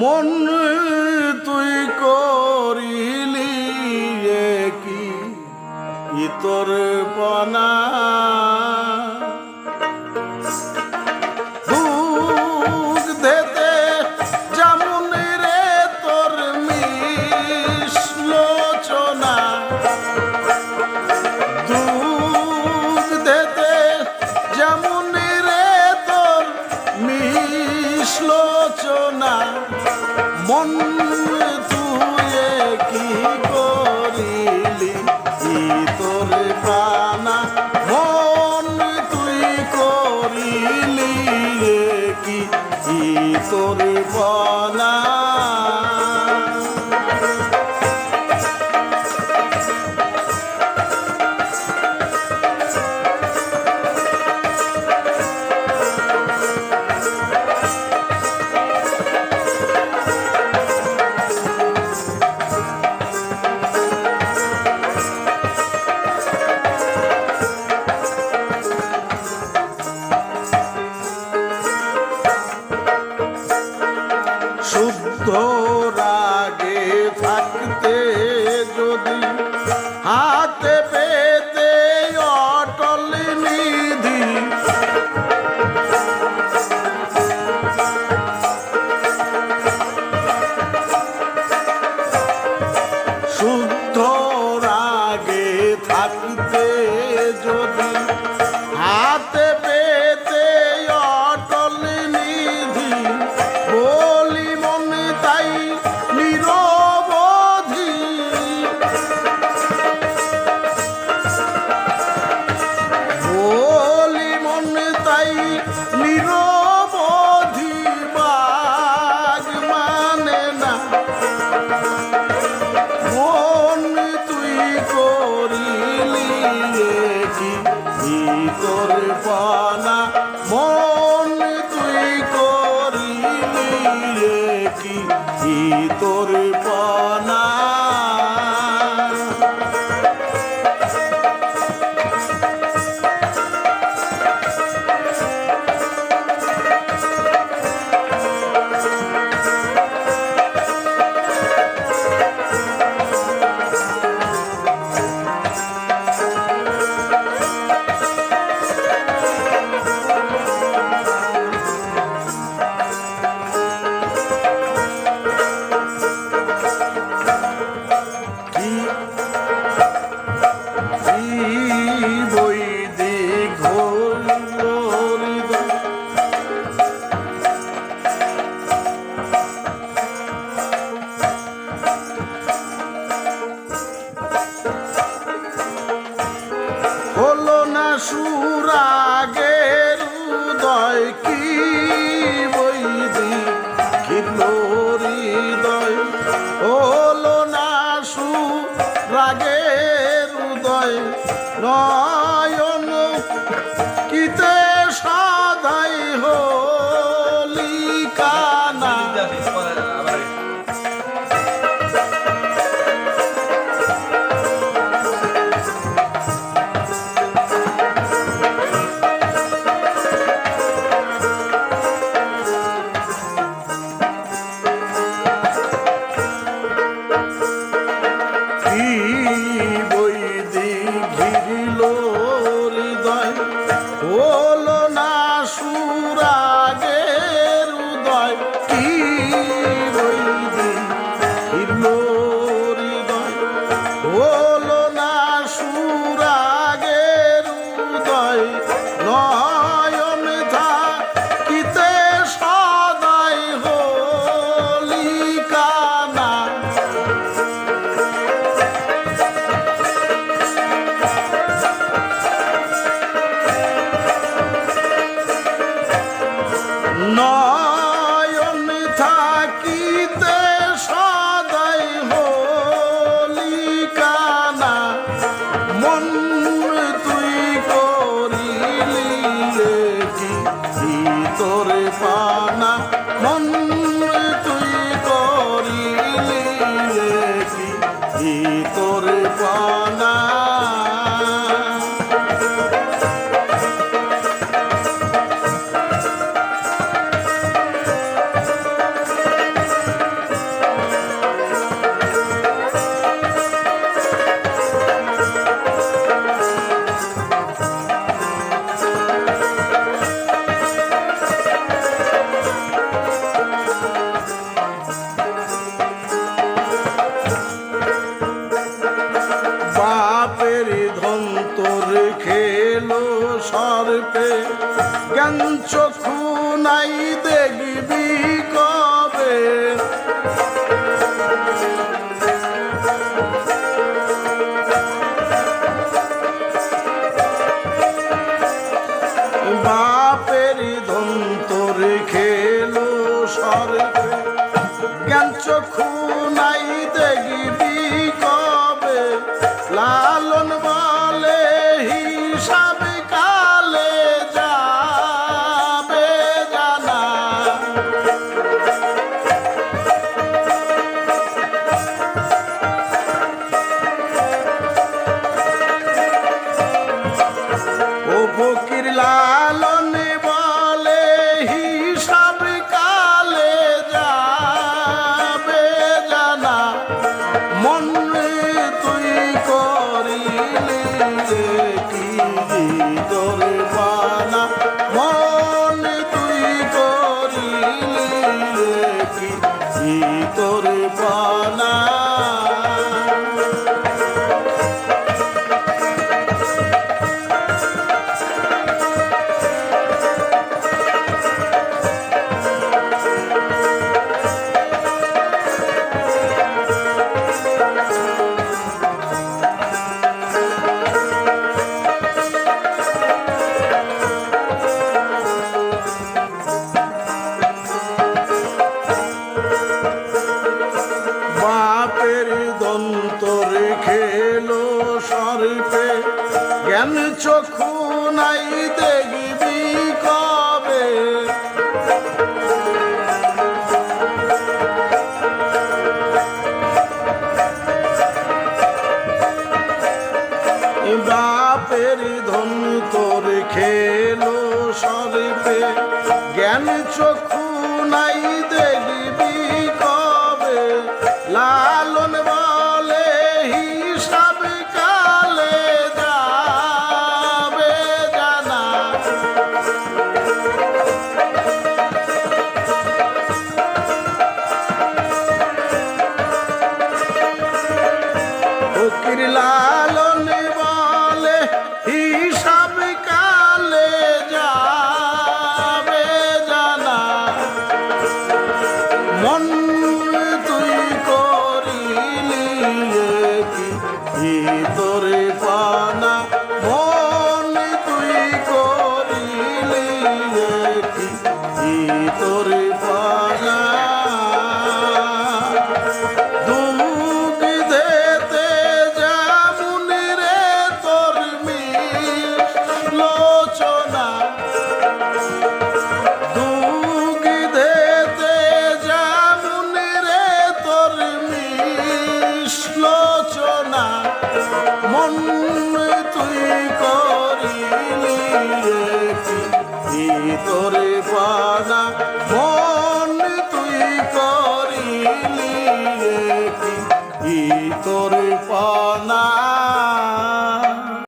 মন মন তুয়ে কি করিলি? তোর প্রাণা? মন তুই করিলি কি তোর বলা ਤੋਰਾ ਦੇ ਫੱਕ ਤੇ হারিয়েছি ভিতর পানা। মন তুই করি কি? ভিতর পানা কান চক্ষু নাই দেখবি কবে? বাপের দন্ত রেখে লো সর জ্ঞান চক্ষু চক্ষু নাই দেখি ভিতরে পানা মন তুই করিলি তোর